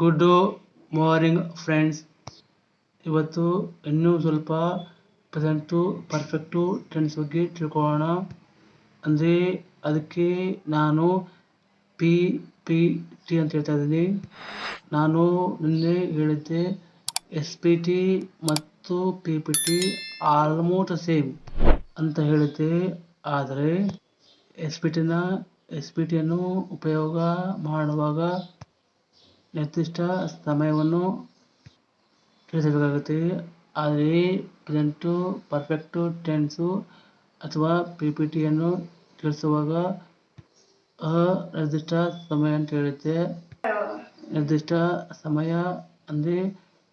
Good morning friends ಇವತ್ತು ಇನ್ನೂ ಸ್ವಲ್ಪ ಪ್ರೆಸೆಂಟು ಪರ್ಫೆಕ್ಟು ಟೆನ್ಸ್ ಬಗ್ಗೆ ತಿಳ್ಕೊಳ್ಳೋಣ. ಅಂದರೆ ಅದಕ್ಕೆ ನಾನು ಪಿ ಪಿ ಟಿ ಅಂತ ಹೇಳ್ತಾ ಇದ್ದೀನಿ. ನಾನು ನಿನ್ನೆ ಹೇಳಿದ್ದೆ ಎಸ್ ಪಿ ಟಿ ಮತ್ತು P P T almost same ಅಂತ ಹೇಳಿದ್ದೆ. ಆದರೆ ಎಸ್ ಪಿ ಟಿನ ಎಸ್ ಪಿ ಟಿಯನ್ನು ಉಪಯೋಗ ಮಾಡುವಾಗ ನಿರ್ದಿಷ್ಟ ಸಮಯವನ್ನು ತಿಳಿಸಬೇಕಾಗುತ್ತೆ. ಆದರೆ, ಪ್ರೆಸೆಂಟು, ಪರ್ಫೆಕ್ಟು, ಟೆನ್ಸು ಅಥವಾ ಪಿ ಪಿ ಟಿಯನ್ನು ತಿಳಿಸುವಾಗ ನಿರ್ದಿಷ್ಟ ಸಮಯ ಅಂತ ಹೇಳುತ್ತೆ. ನಿರ್ದಿಷ್ಟ ಸಮಯ ಅಂದರೆ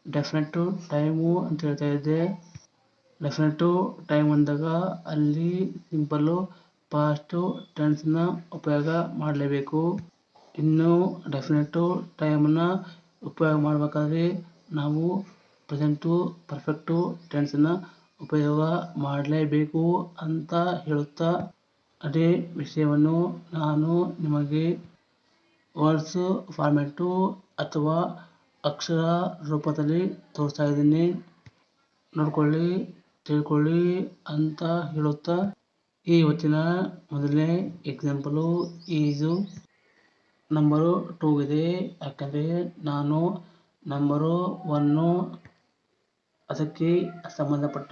ಡೆಫಿನೆಟು ಟೈಮು ಅಂತ ಹೇಳ್ತಾ ಇದ್ದೆ ಡೆಫಿನೆಟು ಟೈಮ್ ಅಂದಾಗ ಅಲ್ಲಿ ಸಿಂಪಲ್ಲು ಪಾಸ್ಟು ಟೆನ್ಸ್ನ ಉಪಯೋಗ ಮಾಡಲೇಬೇಕು. ಇನ್ನು ಡೆಫಿನೆಟು ಟೈಮನ್ನು ಉಪಯೋಗ ಮಾಡಬೇಕಾದ್ರೆ ನಾವು ಪ್ರೆಸೆಂಟು ಪರ್ಫೆಕ್ಟು ಟೆನ್ಸನ್ನು ಉಪಯೋಗ ಮಾಡಲೇಬೇಕು ಅಂತ ಹೇಳುತ್ತಾ ಅದೇ ವಿಷಯವನ್ನು ನಾನು ನಿಮಗೆ ವರ್ಡ್ಸ್ ಫಾರ್ಮ್ಯಾಟು ಅಥವಾ ಅಕ್ಷರ ರೂಪದಲ್ಲಿ ತೋರಿಸ್ತಾ ಇದ್ದೀನಿ. ನೋಡ್ಕೊಳ್ಳಿ, ತಿಳ್ಕೊಳ್ಳಿ ಅಂತ ಹೇಳುತ್ತಾ ಈ ಇವತ್ತಿನ ಮೊದಲನೇ ಎಕ್ಸಾಂಪಲು ಈಜು. ನಂಬರು ಟೂ ಇದೆ ಯಾಕಂದರೆ ನಾನು ನಂಬರು ಒನ್ನು ಅದಕ್ಕೆ ಸಂಬಂಧಪಟ್ಟ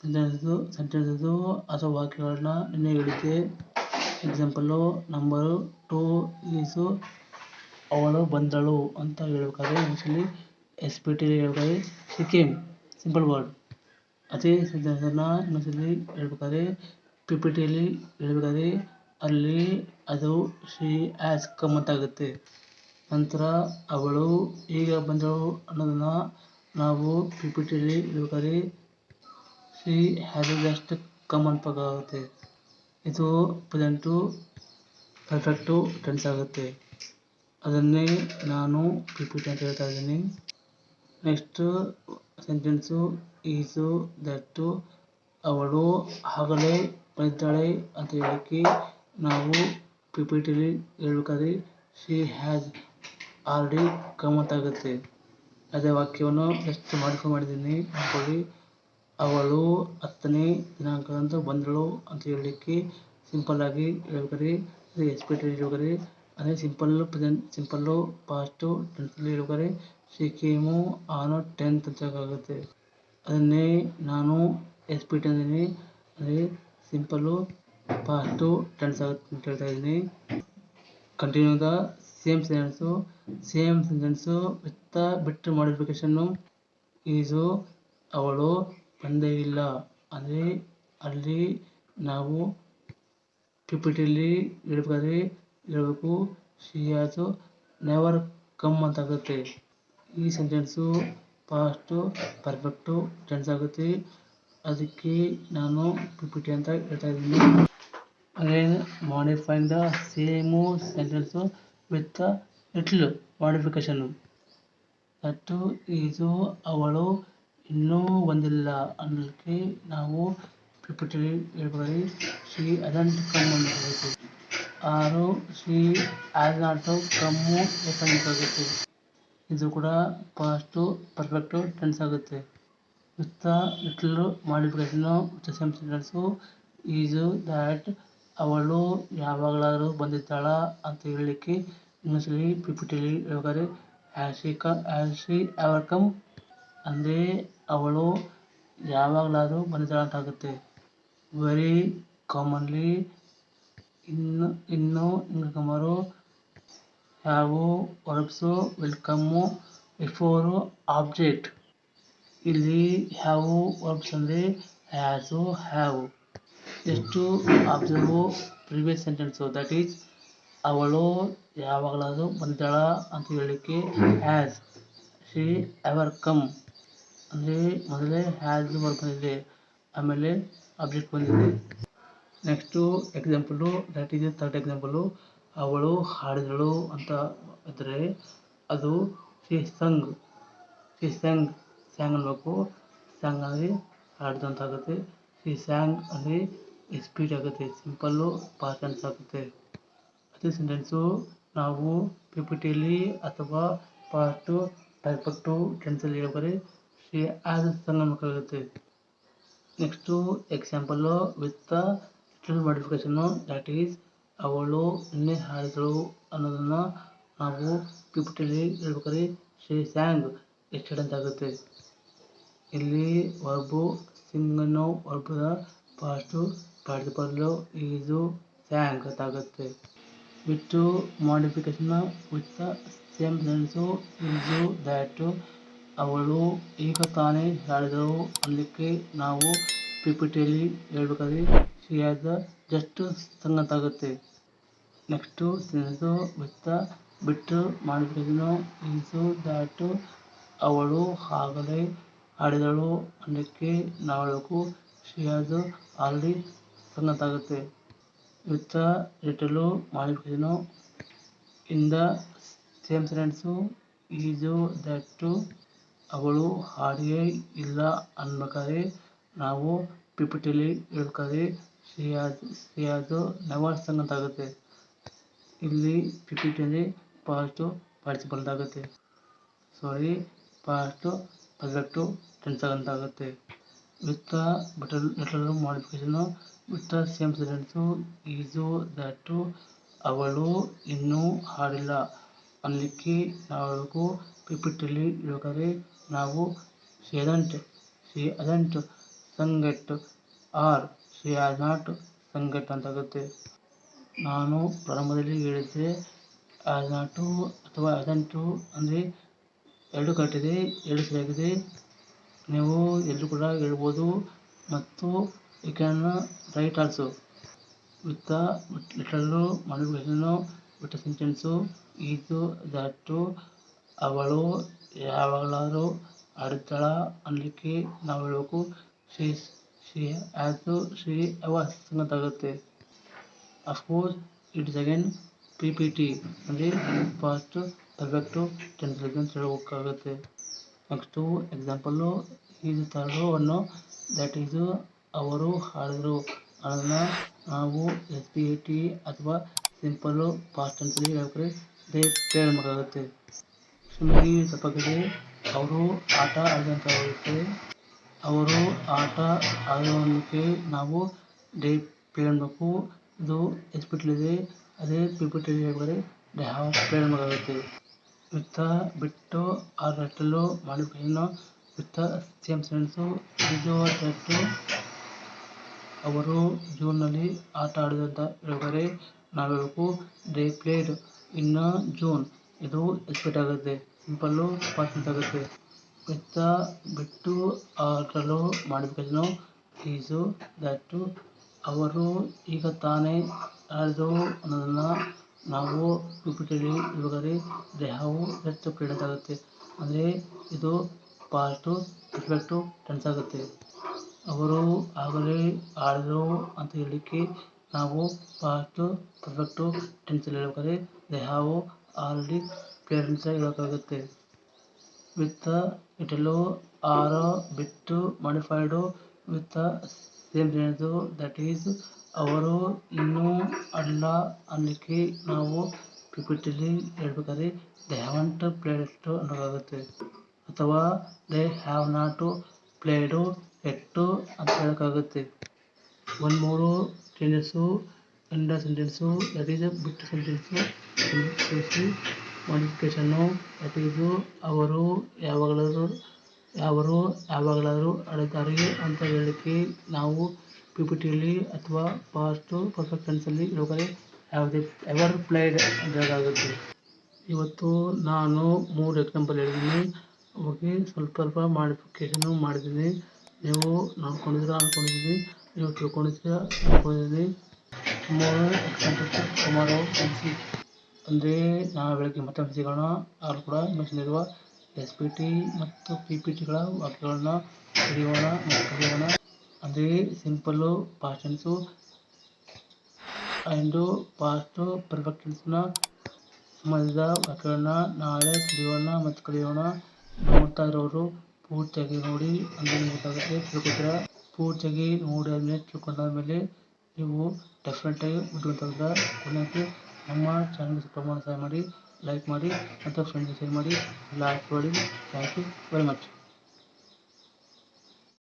ಸೆಂಟೆನ್ಸು ಸೆಂಟೆನ್ಸು ಅಥವಾ ವಾಕ್ಯಗಳನ್ನ ನಿನ್ನೆ ಹೇಳಿದ್ದೆ. ಎಕ್ಸಾಂಪಲ್ಲು ನಂಬರು ಟೂ ಈಸು ಅವಳು ಬಂದಳು ಅಂತ ಹೇಳ್ಬೇಕಾದ್ರೆ ಇಂಗ್ಲೀಷಲ್ಲಿ ಎಸ್ ಪಿ ಟಿ ಹೇಳ್ಬೇಕಾದ್ರೆ ಶಿ ಕೇಮ್ ಸಿಂಪಲ್ ವರ್ಡ್ ಅದೇ ಸೆಂಟೆನ್ಸನ್ನು ಇನ್ನೊಂದ್ಸಲಿ ಹೇಳ್ಬೇಕಾದ್ರೆ ಪಿ ಪಿ ಟಿಯಲ್ಲಿ ಹೇಳ್ಬೇಕಾದ್ರೆ ಅಲ್ಲಿ ಅದು ಶಿ ಆ್ಯಸ್ ಕಮ್ ಅಂತ ಆಗುತ್ತೆ ನಂತರ ಅವಳು ಈಗ ಬಂದಳು ಅನ್ನೋದನ್ನು ನಾವು ಪಿ ಪಿ ಟಿಯಲ್ಲಿ ಹೇಳ್ಬೇಕಾದ್ರೆ ಶಿ ಹ್ಯಾಸ್ ಜಸ್ಟ್ ಕಮ್ ಆಗುತ್ತೆ ಇದು ಪ್ರೆಸೆಂಟು ಪರ್ಫೆಕ್ಟು ಟೆನ್ಸ್ ಆಗುತ್ತೆ. ಅದನ್ನೇ ನಾನು ಪಿ ಪಿ ಟಿ ಅಂತ ಹೇಳ್ತಾ ಇದ್ದೀನಿ. ನೆಕ್ಸ್ಟು ಸೆಂಟೆನ್ಸು ಈಸು ದಟ್ಟು ಅವಳು ಆಗಲೇ ಬಂದಿದ್ದಾಳೆ ಅಂತ ಹೇಳೋಕ್ಕೆ ನಾವು ಪಿ ಪಿ ಟಿಲಿ ಹೇಳ್ಬೇಕಾದ್ರೆ ಶಿ ಹ್ಯಾಸ್ ಆಲ್ರೆಡಿ ಕಮ್ ಅಂತ ಆಗುತ್ತೆ. ಅದೇ ವಾಕ್ಯವನ್ನು ಜಸ್ಟ್ ಮಾಡಿಫೈ ಮಾಡಿದ್ದೀನಿ ಅಂದ್ಕೊಳ್ಳಿ ಅವಳು ಹತ್ತನೇ ದಿನಾಂಕದಂದು ಬಂದಳು ಅಂತ ಹೇಳಲಿಕ್ಕೆ ಸಿಂಪಲ್ಲಾಗಿ ಹೇಳ್ಬೇಕಾದ್ರೆ, ಅದೇ ಎಸ್ ಪಿ ಟಿಲಿ ಹೇಳ್ಬೇಕಾದ್ರೆ, ಅದೇ ಸಿಂಪಲ್ಲು ಪ್ರೆಸೆಂಟ್ ಸಿಂಪಲ್ಲು ಪಾಸ್ಟು ಟೆನ್ಸಲ್ಲಿ ಹೇಳ್ಬೇಕಾದ್ರೆ ಶಿ ಕೇಮು ಆನು ಟೆಂತ್ ಅಂತ ಆಗುತ್ತೆ ಅದನ್ನೇ ನಾನು ಎಸ್ ಪಿ ಟಿ ಅಂದಿದ್ದೀನಿ. ಅದೇ ಸಿಂಪಲ್ಲು ಪಾಸ್ಟು ಟೆನ್ಸ್ ಆಗುತ್ತೆ ಅಂತ ಹೇಳ್ತಾ ಇದ್ದೀನಿ. Continue the same sentence same sentence with bit modification is ಅವಳು ಬಂದೇ ಇಲ್ಲ. ಅಂದರೆ ಅಲ್ಲಿ ನಾವು ಪಿ ಪಿ ಟಿಯಲ್ಲಿ ಹೇಳ್ಬೇಕಾದ್ರೆ ಹೇಳಬೇಕು ಶಿ ಹ್ಯಾಸು ನೆವರ್ ಕಮ್ ಅಂತ ಆಗುತ್ತೆ. ಈ ಸೆಂಟೆನ್ಸು ಪಾಸ್ಟು ಪರ್ಫೆಕ್ಟು ಟೆನ್ಸ್ ಆಗುತ್ತೆ. ಅದಕ್ಕೆ ನಾನು ಪಿ ಪಿ ಟಿ ಅಂತ ಹೇಳ್ತಾ ಇದ್ದೀನಿ. Again modifying the same sentence with little modification that is ಅವಳು ಇನ್ನೂ ಒಂದಿಲ್ಲ. ಅನ್ನೋದಕ್ಕೆ ನಾವು ಪಿ ಪಿ ಟಿಲಿ ಹೇಳ್ಬೇಕಾದ್ರೆ ಶಿ ಅದಂಟ್ ಕಮ್ ಅನ್ನಬೇಕು ಆರು ಶಿ ಆ್ಯಸ್ ನಾಟು ಕಮ್ಮು ಆಗುತ್ತೆ ಇದು ಕೂಡ ಪಾಸ್ಟು ಪರ್ಫೆಕ್ಟು ಟೆನ್ಸ್ ಆಗುತ್ತೆ. With little modification with same sentence is that ಅವಳು ಯಾವಾಗಲಾದರೂ ಬಂದಿದ್ದಾಳ ಅಂತ ಹೇಳಲಿಕ್ಕೆ ಇನ್ನೊಂದ್ಸಲಿ ಪಿ ಪಿ ಟಿಲಿ ಹೇಳ್ಬೇಕಾದ್ರೆ ಹ್ಯಾಸ್ ಶಿ ಕ ಹ್ಯಾಸ್ ಶಿ ಎವರ್ ಕಮ್ ಅಂದರೆ ಅವಳು ಯಾವಾಗಲಾದರೂ ಬಂದಿದ್ದಾಳ ಅಂತ ಆಗುತ್ತೆ ವೆರಿ ಕಾಮನ್ಲಿ ಇನ್ನು ಇನ್ನು ಕಮರು have verbs will come before object ಇಲ್ಲಿ ಹ್ಯಾವು ವರ್ಬ್ಸ್ ಅಂದರೆ ಹ್ಯಾಸು ಹ್ಯಾವ್ ಎಷ್ಟು observe previous sentence that is ಅವಳು ಯಾವಾಗಲಾದರೂ ಬಂದಿದ್ದಾಳ ಅಂತ ಹೇಳಲಿಕ್ಕೆ ಹ್ಯಾಸ್ ಶಿ ಎವರ್ ಕಮ್ ಅಂದರೆ ಮೊದಲೇ ಹ್ಯಾಸ್ ವರ್ಕ್ ಬಂದಿದೆ. ಆಮೇಲೆ ಅಬ್ಜೆಕ್ಟ್ ಬಂದಿದೆ. Next example that is third example ಅವಳು ಹಾಡಿದಳು ಅಂತ ಇದ್ದರೆ ಅದು ಶಿ ಸಂಗ್ ಶಿ ಸಂಗ್ ಸ್ಯಾಂಗ್ ಅನ್ಬೇಕು ಸ್ಯಾಂಗ್ ಅಂದರೆ ಹಾಡಿದಂತಾಗುತ್ತೆ. ಶಿ ಸ್ಯಾಂಗ್ ಅಂದರೆ ಸ್ಪೀಡ್ ಆಗುತ್ತೆ ಸಿಂಪಲ್ಲು ಪಾಸ್ಟ್ ಟೆನ್ಸ್ ಆಗುತ್ತೆ. ಅದೇ ಸೆಂಟೆನ್ಸು ನಾವು ಪಿ ಪಿ ಪಾಸ್ಟ್ ಅಥವಾ ಪಾಸ್ಟು ಪರ್ಫೆಕ್ಟು ಟೆನ್ಸಲ್ಲಿ ಹೇಳ್ಬೇಕಾದ್ರೆ she has ನಮಗಾಗುತ್ತೆ next example with little modification that is ಅವಳು ನಿನ್ನೆ ಹಾಡಿದಳು ಅನ್ನೋದನ್ನು ನಾವು ಪಿ ಪಿ ಟಿಯಲ್ಲಿ ಹೇಳ್ಬೇಕಾರೆ ಶ್ರೀ ಸ್ಯಾಂಗ್ ಅಂತ ಆಗುತ್ತೆ. ಇಲ್ಲಿ, ವರ್ಬು ಸಿಂಗ್ ಅನ್ನೋ ವರ್ಬದ ಪಾಸ್ಟು ಪಡೆದುಕೊಳ್ಳಲು ಇದು ಅಂತ ಆಗುತ್ತೆ ಬಿಟ್ಟು ಮಾಡಿಫಿಕೇಶನ್ ವಿತ್ ಸೇಮ್ ಸೆನ್ಸು ಇದು ದ್ಯಾಟು ಅವಳು ಈಗ ತಾನೇ ಹಾಡಿದಳು ಅದಕ್ಕೆ ನಾವು ಪಿ ಪಿ ಟಿಯಲ್ಲಿ ಹೇಳ್ಬೇಕಾದ್ರೆ she has just ಸಂಗತಾಗುತ್ತೆ next sentence with bit modification is ದ್ಯಾಟು ಅವಳು ಆಗಲೇ ಹಾಡಿದಳು ಅನ್ನಕ್ಕೆ ನಾವು ಹೇಳಬೇಕು ಶಿ ತನ್ನದಾಗುತ್ತೆ ಇಂದ with little modification in the same sentence, is that ಅವಳು ಹಾಡಿಯೇ ಇಲ್ಲ ಅನ್ಬೇಕಾದ್ರೆ ನಾವು ಪಿ ಪಿ ಟಿಲಿ ಹೇಳ್ಬೇಕಾದ್ರೆ she's has she has never sung ಅಂತ ಆಗುತ್ತೆ ಇಲ್ಲಿ ಪಿ ಪಿ ಟಿಯಲ್ಲಿ ಪಾಸ್ಟು ಪಾರ್ಟಿಸಿಪಲ್ ಆಗುತ್ತೆ ಸಾರಿ, ಪಾಸ್ಟು ಪರ್ಫೆಕ್ಟು ಟೆನ್ಸ್ ಅಂತ with little modification with same sentence is that ಅವಳು ಇನ್ನೂ ಹಾಡಿಲ್ಲ. ಅನ್ನಲಿಕ್ಕೆ ನಾವು ಪಿಪಿಟಲ್ಲಿ ಪಿ ನಾವು she hasn't she hasn't sung yet or she are not sung yet ಅಂತಾಗುತ್ತೆ. ನಾನು ಪ್ರಾರಂಭದಲ್ಲಿ ಹೇಳಿದ್ದೆ ಆರ್ ನಾಟು ಅಥವಾ ಅದಂಟು ಅಂದರೆ ಎರಡು ಕರೆಕ್ಟ್ ಇದೆ, ಎರಡು ಸರಿಯಾಗಿದೆ. ನೀವು ಎಲ್ಲರೂ ಕೂಡ ಹೇಳ್ಬೋದು ಮತ್ತು you can write also with little modification with sentence ಇದು ದಟ್ಟು ಅವಳು ಯಾವಾಗಲಾರು ಆಡುತ್ತಾಳ ಅನ್ನಲಿಕ್ಕೆ ನಾವು ಹೇಳಬೇಕು. ಶ್ರೀ ಶ್ರೀ ಆ್ಯಸು ಶ್ರೀ ಅವ ಸಂಗತಾಗುತ್ತೆ of course it is again P P T ಅಂದರೆ ಪಾಸ್ಟ್ ಪರ್ಫೆಕ್ಟು ಟೆನ್ಸ್ ಅಂತ ಹೇಳಬೇಕಾಗುತ್ತೆ. ನೆಕ್ಸ್ಟು ಎಕ್ಸಾಂಪಲ್ಲು ಈಸ್ ತರ್ಡು ಅನ್ನೋ ದಟ್ ಈಸು ಅವರು ಹಾಡಿದ್ರು ಅದನ್ನು ನಾವು ಎಸ್ ಪಿ ಎ ಟಿ ಅಥವಾ ಸಿಂಪಲ್ಲು ಪಾಸ್ಟ್ ಟೆನ್ಸಲ್ಲಿ ಹೇಳ್ಬೇಕಾದ್ರೆ ದೇ ಪ್ಲೇಡ್ ಮಾಡಬೇಕಾಗುತ್ತೆ ಸ್ವಲ್ಪ ತಪ್ಪಾಗಿದೆ. ಅವರು ಆಟ ಆಡಿದಂತ ಹೋಗುತ್ತೆ. ಅವರು ಆಟ ಆಡೋದಕ್ಕೆ ನಾವು ಡೇ ಪ್ಲೇ ಮಾಡಬೇಕು. ಇದು ಎಸ್ ಪಿ ಟಿಲಿದೆ ಅದೇ ಪಿ ಪಿ ಟಿಲಿ ಹೇಳ್ಬೇಕಾದ್ರೆ ದೇ ಹ್ಯಾವ್ ಪ್ಲೇಡ್ ಮಾಡಬೇಕಾಗುತ್ತೆ with bit or little modification with same friends is that ಅವರು ಜೂನ್ನಲ್ಲಿ ಆಟ ಆಡಿದಂತ ಹೇಳ್ಬೇಕಾದ್ರೆ ನಾವು ಡೇ ಪ್ಲೇಡ್ ಇನ್ ಜೂನ್ ಇದು ಎಕ್ಸ್ಪೆಕ್ಟ್ ಆಗುತ್ತೆ. ಸಿಂಪಲ್ಲು ಪರ್ಸೆಂಟ್ ಆಗುತ್ತೆ. ವಿತ್ ಬಿಟ್ಟು ಆಟಲು ಮಾಡಿಫಿಕೇಶನು ಈಸು ದಟ್ಟು ಅವರು ಈಗ ತಾನೇ ಆಡಿದವು ಅನ್ನೋದನ್ನು ನಾವು ಪಿ ಪಿ ದೇಹವು ಹೆಚ್ಚು ಕೆಡದಾಗುತ್ತೆ ಅಂದರೆ ಇದು ಪಾಸ್ಟು ಪರ್ಫೆಕ್ಟು ಟೆನ್ಸ್ ಆಗುತ್ತೆ. ಅವರು ಆಗಲೇ ಆಡಿದರು ಅಂತ ಹೇಳಲಿಕ್ಕೆ ನಾವು ಪಾಸ್ಟು ಪರ್ಫೆಕ್ಟು ಟೆನ್ಸಲ್ಲಿ ಹೇಳ್ಬೇಕಾದ್ರೆ ದೇಹವು already clearance ಹೇಳೋಕ್ಕಾಗುತ್ತೆ with little or bit modified with same that is ಅವರು ಇನ್ನೂ ಅಲ್ಲ ಅನ್ನಲಿಕ್ಕೆ ನಾವು ಪಿ ಪಿ ಟಿಲಿ ಹೇಳ್ಬೇಕಾದ್ರೆ ದೇ ಹ್ಯಾವಂಟ್ ಪ್ಲೇಡ್ ಇಟ್ಟು ಅನ್ನೋಕ್ಕಾಗುತ್ತೆ ಅಥವಾ ದೇ ಹ್ಯಾವ್ ನಾಟ್ ಪ್ಲೇಡು ಎಟ್ಟು ಅಂತ ಹೇಳೋಕ್ಕಾಗುತ್ತೆ. ಒಂದು ಮೂರು in the sentence that is ಬಿಟ್ಟು ಸೆಂಟೆನ್ಸು ಮಾಡಿಫಿಕೇಶನ್ನು ದಟ್ ಈಸು ಅವರು ಯಾವಾಗಲಾದರೂ ಅವರು ಯಾವಾಗಲಾದರೂ ಅಳುತ್ತಾರೆ ಅಂತ ಹೇಳಲಿಕ್ಕೆ ನಾವು ಪಿ ಪಿ ಟಿಯಲ್ಲಿ ಅಥವಾ ಪಾಸ್ಟು ಪರ್ಫೆಕ್ಟ್ ಟೆನ್ಸಲ್ಲಿ ಹೇಳ್ಬೇಕಾದ್ರೆ ಹ್ಯಾವ್ ದೇ ಎವರ್ ಪ್ಲೇಡ್ ಹೇಳೋಕ್ಕಾಗುತ್ತೆ ಇವತ್ತು ನಾನು ಮೂರು ಎಕ್ಸಾಂಪಲ್ ಹೇಳಿದ್ದೀನಿ. ಹೋಗಿ ಸ್ವಲ್ಪ ಸ್ವಲ್ಪ ಮಾಡಿಫಿಕೇಶನು ಮಾಡಿದ್ದೀನಿ. ನೀವು ನೋಡ್ಕೊಂಡಿದ್ದೀರಾ ಅಂದ್ಕೊಂಡಿದ್ದೀನಿ ನೀವು ತಿಳ್ಕೊಂಡಿದ್ದೀರಾ ತಿಳ್ಕೊಂಡಿದ್ದೀನಿ ಮೂರು ಎಕ್ಸಾಂಪಲ್ಸ್ ಸುಮಾರು ಎನ್ಸಿ ಅಂದರೆ ನಾಳೆ ಬೆಳಗ್ಗೆ ಮತ್ತೆ ಸಿಗೋಣ ಆರು ಕೂಡ ಮೆನ್ಷನ್ ಎಸ್ ಪಿ ಟಿ ಮತ್ತು ಪಿ ಪಿ ಟಿಗಳ ವಾಕ್ಯಗಳನ್ನ ಕಲಿಯೋಣ ಮತ್ತು ಕಲಿಯೋಣ ಅಂದರೆ simple past tense and past perfect ಟೆನ್ಸ್ನ ಸಂಬಂಧಿಸಿದ ವಾಕ್ಯಗಳನ್ನ ನಾಳೆ ಕಲಿಯೋಣ ಮತ್ತು ಕಲಿಯೋಣ ನೋಡ್ತಾ ಇರೋರು ಪೂರ್ತಿಯಾಗಿ ನೋಡಿ ಅಂದರೆ ನಿಮ್ಗೆ ಗೊತ್ತಾಗುತ್ತೆ ತಿಳ್ಕೊತೀರಾ ಪೂರ್ತಿಯಾಗಿ ನೋಡಿ ಆದಮೇಲೆ ತಿಳ್ಕೊಂಡಾದ್ಮೇಲೆ ನೀವು ಡೆಫಿನೆಟಾಗಿ ವಿಡಿಯೋ ತೆಗೆದ ಕೊನೆಗೆ ನಮ್ಮ ಚಾನಲ್ಗೆ ಸಬ್ಸ್ಕ್ರೈಬ್ ಮಾಡಿ ಸಹಾಯ ಮಾಡಿ ಲೈಕ್ ಮಾಡಿ ಮತ್ತು ಫ್ರೆಂಡ್ಸ್ಗೆ ಶೇರ್ ಮಾಡಿ ಎಲ್ಲ ಹಾಕಿ ಥ್ಯಾಂಕ್ ಯು ವೆರಿ ಮಚ್